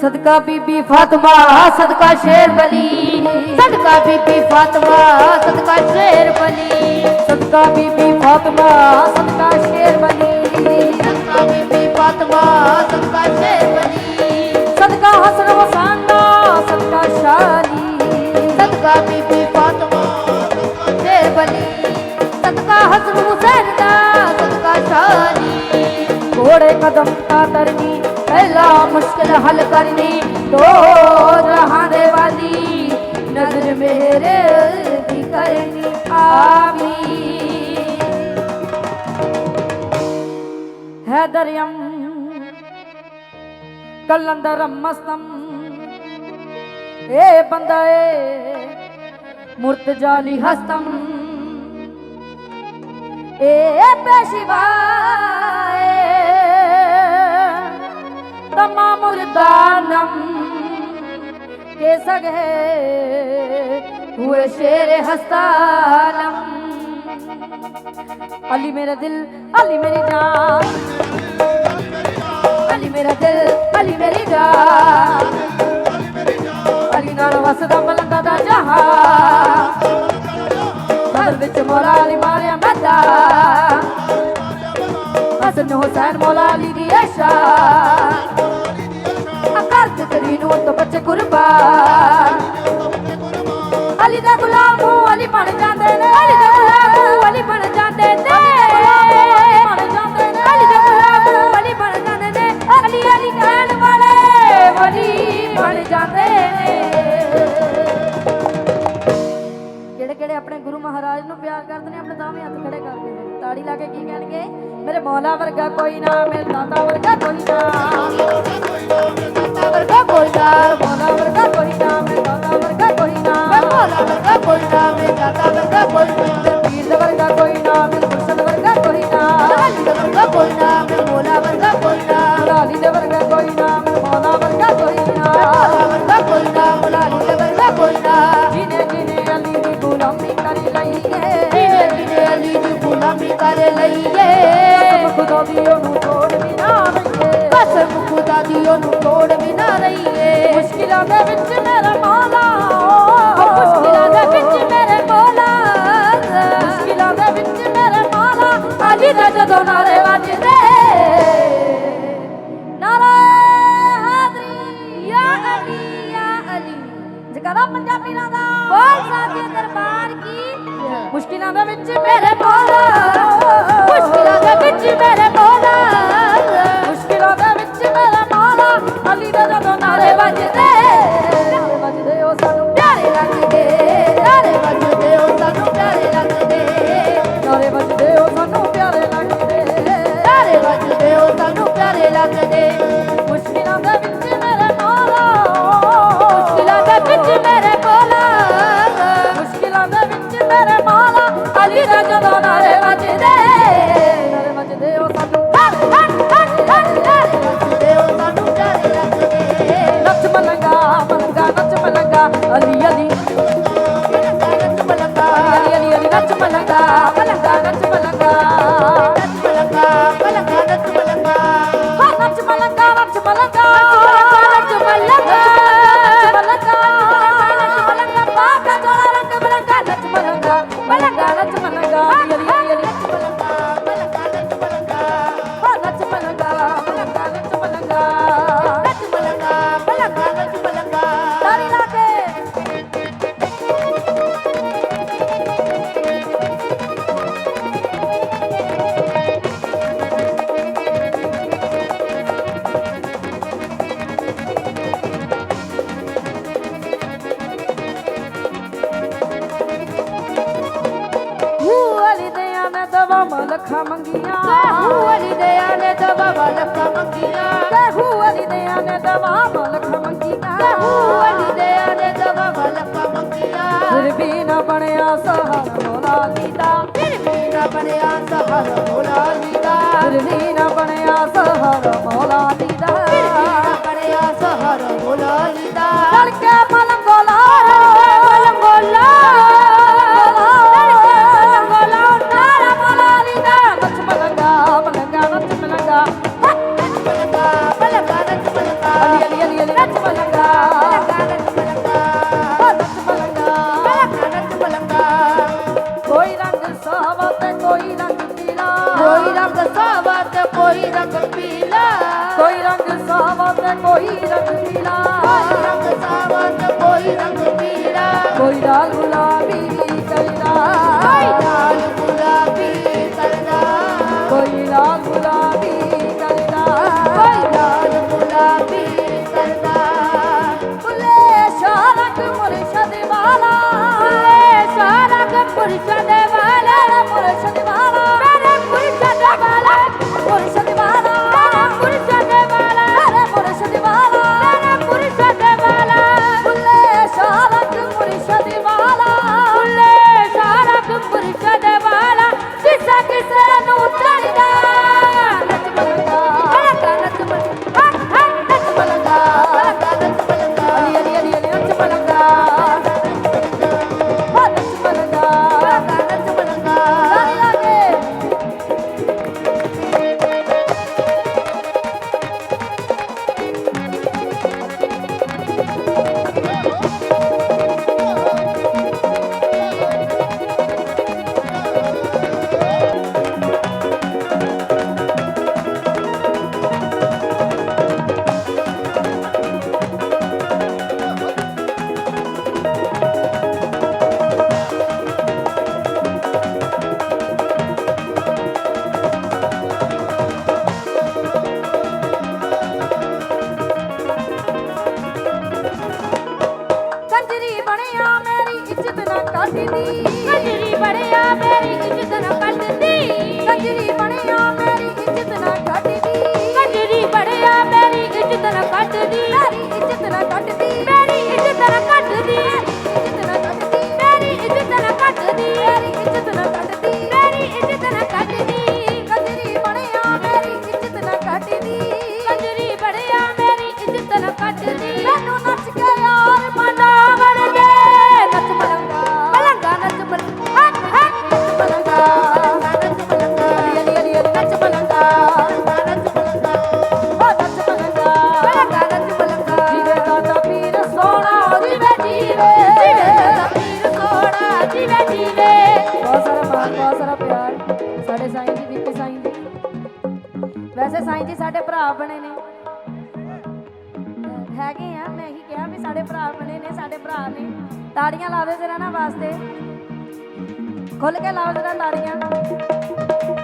ਸਦਕਾ ਬੀਬੀ ਫਾਤਮਾ, ਸਦਕਾ ਸ਼ੇਰ ਬਲੀ। ਸਦਕਾ ਬੀਬੀ ਫਾਤਮਾ, ਸਦਕਾ ਸ਼ੇਰ ਬਲੀ। ਸਦਕਾ ਬੀਬੀ ਫਾਤਮਾ, ਸਦਕਾ ਸ਼ੇਰ ਬਲੀ। ਸਦਕਾ ਬੀਬੀ ਫਾਤਮਾ, ਸਦਕਾ ਸ਼ੇਰ ਬਲੀ। ਸਦਕਾ ਹਸਨ ਹੁਸੈਨ ਦਾ ਸਦਕਾ ਸ਼ਾਲੀ। ਸਦਕਾ ਬੀਬੀ ਫਾਤਮਾ, ਸਦਕਾ ਸ਼ੇਰ ਬਲੀ। ਸਦਕਾ ਹਸਨ ਹੁਸੈਨ ਦਾ, ਸਦਕਾ ਸ਼ਾਲੀ। ਘੋੜੇ ਕਦਮ ਕਾ ਤਰਨੀ ਦਾ ਮੁਸ਼ਕਲ ਹੱਲ ਕਰਨੀ ਤੋ ਰਹਾਣੇ ਵਾਲੀ, ਨਜ਼ਰ ਮੇਰੇ ਦੀ ਕਰਨੀ ਆਮੀ ਹੈ ਦਰਿਯਮ ਕਲੰਦਰਮ ਮਸਤਮ, ਏ ਬੰਦਾ ਏ ਮੁਰਤਜਾਲੀ ਹਸਤਮ, ਏ ਪੇਸ਼ਵਾ दानम के सगे हुए शेर हस्तानम अली मेरा दिल अली मेरी जान अली मेरा दिल अली मेरी जान अली नाल वसदा मलंगा दा जहां ਬਦਲ ਵਿੱਚ ਮੌਲਾ ਅਲੀ ਮਾਰਿਆ ਅਸ਼ਾ ਅਕਰਤ ਕਰੀ ਨੂੰ ਤੋਂ ਬੱਚੇ ਕੁਰਬਾਨ ਅਲੀ ਦਾ ਗੁਲਾਮ ਹੂੰ ਅਲੀ ਬਣ ਜਾਂਦੇ ਨੇ। ਅਲੀ ਦਾ ਗੁਲਾਮ ਹੂੰ ਅਲੀ ਬਣ ਜਾਂਦੇ ਨੇ। ਬਣ ਜਾਂਦੇ ਨੇ। ਅਲੀ ਦਾ ਗੁਲਾਮ ਹੂੰ ਅਲੀ ਬਣ ਜਾਂਦੇ ਨੇ। ਅਲੀ ਅਲੀ ਕਹਿਣ ਵਾਲੇ ਵਲੀ ਬਣ ਜਾਂਦੇ ਨੇ। ਜਿਹੜੇ ਕਿਹੜੇ ਆਪਣੇ ਮਹਾਰਾਜ ਨੂੰ ਪਿਆਰ ਕਰਦੇ ਨੇ, ਆਪਣੇ ਦਾਵੇਂ ਹੱਥ ਖੜੇ ਕਰਦੇ ਨੇ। ਤਾੜੀ ਲਾ ਕੇ ਕੀ ਕਹਿਣਗੇ? ਮੇਰੇ ਮੌਲਾ ਵਰਗਾ ਕੋਈ ਨਾ, ਮੇਰੇ ਦਾਤਾ ਵਰਗਾ ਕੋਈ ਨਾ। ਦਾਤਾ ਵਰਗਾ ਕੋਈ ਨਾ, ਮੌਲਾ ਵਰਗਾ ਕੋਈ ਨਾ, ਮੇਰੇ ਦਾਤਾ ਵਰਗਾ ਕੋਈ ਨਾ। ਮੌਲਾ ਵਰਗਾ ਕੋਈ ਨਾ, ਮੇਰੇ ਦਾਤਾ ਵਰਗਾ ਕੋਈ ਨਾ। ਨੇ ਦਵਾ ਮਲਖਾ ਮੰਗੀਆਂ। ਹੂ ਅਲੀ ਦਿਆਂ ਨੇ ਦਵਾ ਮਲਖਾ ਮੰਗੀਆਂ। ਤੇ ਹੂ ਅਲੀ ਦਿਆਂ ਨੇ ਦਵਾ ਮਲਖਾ ਮੰਗੀਆਂ। ਤੇ ਹੂ ਅਲੀ ਦਿਆਂ ਨੇ ਦਵਾ ਮਲਖਾ ਮੰਗੀਆਂ। ਫਿਰ ਵੀ ਨਾ ਬਣਿਆ ਸਹਾਰਾ ਮੌਲਾ ਅਲੀ ਦਾ ਫਿਰ ਵੀ ਨਾ ਬਣਿਆ ਸਹਾਰਾ ਮੌਲਾ ਅਲੀ ਦਾ ਫਿਰ ਵੀ ਨਾ ਬਣਿਆ ਸਹਾਰਾ ਰੰਗ ਪੀਲਾ। ਕੋਈ ਰੰਗ ਸਾਵਾ ਕੋਈ ਰੰਗ ਪੀਲਾ। ਰੰਗ ਸਾਵਾ ਕੋਈ ਰੰਗ ਪੀਲਾ। ਕੋਈ ਲਾਲ ਗੁਲਾਬੀ ਕਰਦਾ ਕੋਈ ਲਾਲ ਗੁਲਾਬੀ ਕਰਦਾ ਕੋਈ ਲਾਲ ਗੁਲਾਬੀ ਕਰਦਾ ਕੋਈ ਲਾਲ ਗੁਲਾਬੀ ਸੋਹਣਾ ਜੀਵੇ ਬਹੁਤ ਸਾਰਾ ਮਾਣ, ਬਹੁਤ ਸਾਰਾ ਪਿਆਰ। ਸਾਡੇ ਸਾਈਂ ਜੀ ਦੀਪੀ ਸਾਈਂ ਜੀ। ਵੈਸੇ ਸਾਈਂ ਜੀ ਸਾਡੇ ਭਰਾ ਬਣੇ ਨੇ। ਹੈਗੇ ਆ, ਮੈਂ ਇਹੀ ਕਿਹਾ ਵੀ ਸਾਡੇ ਭਰਾ ਬਣੇ ਨੇ, ਸਾਡੇ ਭਰਾ ਨੇ। ਤਾੜੀਆਂ ਲਾ ਦਿਓ ਜਰਾ ਨਾ ਵਾਸਤੇ। ਖੁੱਲ ਕੇ ਲਾਓ ਜਰਾ ਤਾੜੀਆਂ।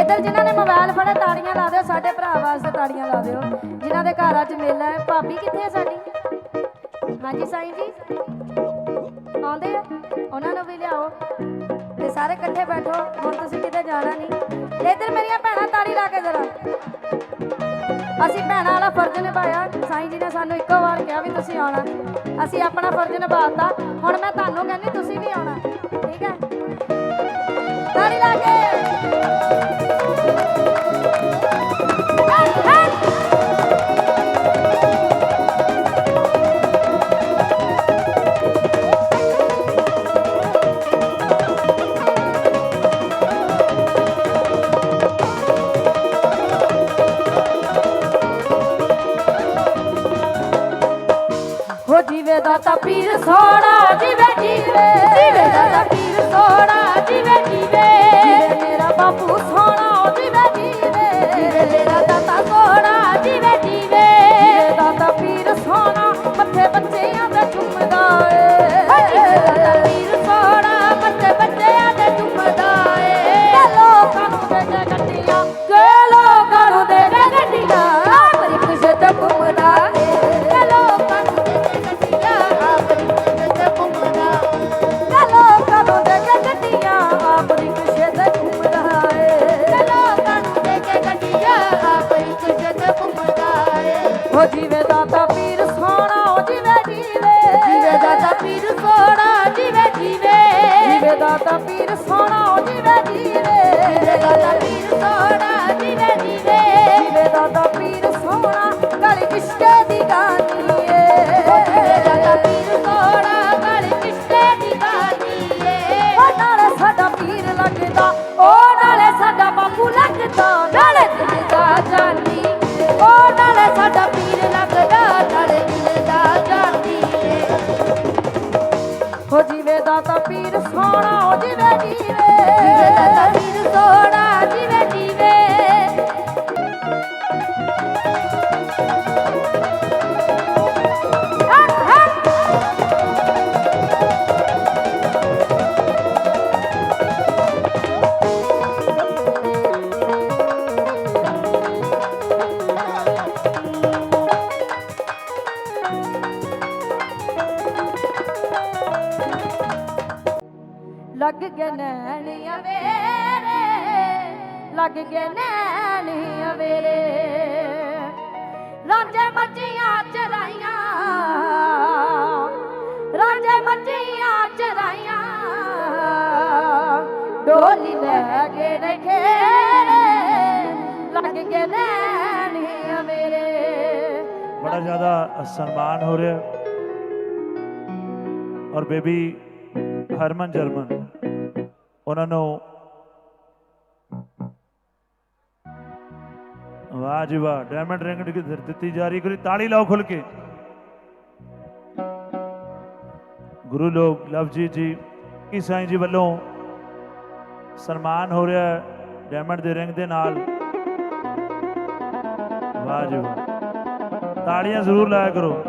ਇੱਧਰ ਜਿਨ੍ਹਾਂ ਨੇ ਮੋਬਾਈਲ ਫੜੇ ਤਾੜੀਆਂ ਲਾ ਦਿਓ। ਸਾਡੇ ਭਰਾ ਵਾਸਤੇ ਤਾੜੀਆਂ ਲਾ ਦਿਓ। ਜਿਨ੍ਹਾਂ ਦੇ ਘਰ ਅੱਜ ਮੇਲਾ ਹੈ। ਭਾਬੀ ਕਿੱਥੇ ਹੈ ਸਾਡੀ? ਹਾਂਜੀ ਸਾਈਂ ਜੀ। ਆਉਂਦੇ ਆ। ਉਹਨਾਂ ਨੂੰ ਵੀ ਲਿਆਓ। ਤੇ ਸਾਰੇ ਇਕੱਠੇ ਬੈਠੋ, ਹੁਣ ਤੁਸੀਂ ਕਿਤੇ ਜਾਣਾ ਨਹੀਂ। ਇੱਧਰ ਮੇਰੀਆਂ ਭੈਣਾਂ ਤਾੜੀ ਲਾ ਕੇ ਜਰਾ। ਅਸੀਂ ਭੈਣਾਂ ਵਾਲਾ ਫਰਜ਼ ਨਿਭਾਇਆ। ਸਾਈਂ ਜੀ ਨੇ ਸਾਨੂੰ ਇੱਕੋ ਵਾਰ ਕਿਹਾ ਵੀ ਤੁਸੀਂ ਆਉਣਾ ਅਸੀਂ ਆਪਣਾ ਫਰਜ਼ ਨਿਭਾਤਾ ਹੁਣ ਮੈਂ ਤੁਹਾਨੂੰ ਕਹਿੰਦੀ ਦਾਤਾ ਪੀਰ ਸੋਹਣਾ ਜੀਵੇ ਜੀਵੇ ਜੀਵੇ ਦਾਤਾ ਪੀਰ ਸੋਹਣਾ। ਜੀਵੇ ਦਾਤਾ ਸਾਡਾ ਪੀਰ ਲੱਗਦਾ ਨਾਲੇ ਦਿਲ ਜਾਂਦੀ ਏ ਹੋ ਜੀਵੇ ਦਾਤਾ ਪੀਰ ਸੋਹਣਾ, ਹੋ ਜੀਵੇ ਜੀਵੇ ਲੱਗ ਗਏ ਨੈਣ ਅਵੇਰੇ ਲੱਗ ਗਏ ਨੈਣ ਅਵੇਰੇ ਰਾਂਝੇ ਮੱਝੀਆਂ ਚਰਾਈਆਂ, ਰਾਂਝੇ ਮੱਝੀਆਂ ਚਰਾਈਆਂ। ਡੋਲੀ ਲੈ ਕੇ ਰਖੇਰੇ ਲੱਗ ਗਏ ਨੈਣ ਅਵੇਰੇ ਬੜਾ ਜ਼ਿਆਦਾ ਸਨਮਾਨ ਹੋ ਰਿਹਾ। ਔਰ ਬੇਬੀ ਹਰਮਨ ਜਰਮਨ, ਉਹਨਾਂ ਨੂੰ ਵਾਹ ਜੀ ਵਾਹ ਡਾਇਮੰਡ ਰਿੰਗ ਦਿੱਤੀ ਜਾ ਰਹੀ ਕੋਈ ਤਾੜੀ ਲਾਓ ਖੁੱਲ ਕੇ। ਗੁਰੂ ਲੋਕ ਲਵਜੀਤ ਜੀ ਕੀ ਸਾਈਂ ਜੀ ਵੱਲੋਂ ਸਨਮਾਨ ਹੋ ਰਿਹਾ ਹੈ ਡਾਇਮੰਡ ਦੇ ਰਿੰਗ ਦੇ ਨਾਲ। ਵਾਹ ਜੀ ਵਾਹ। ਤਾੜੀਆਂ ਜ਼ਰੂਰ ਲਾਇਆ ਕਰੋ।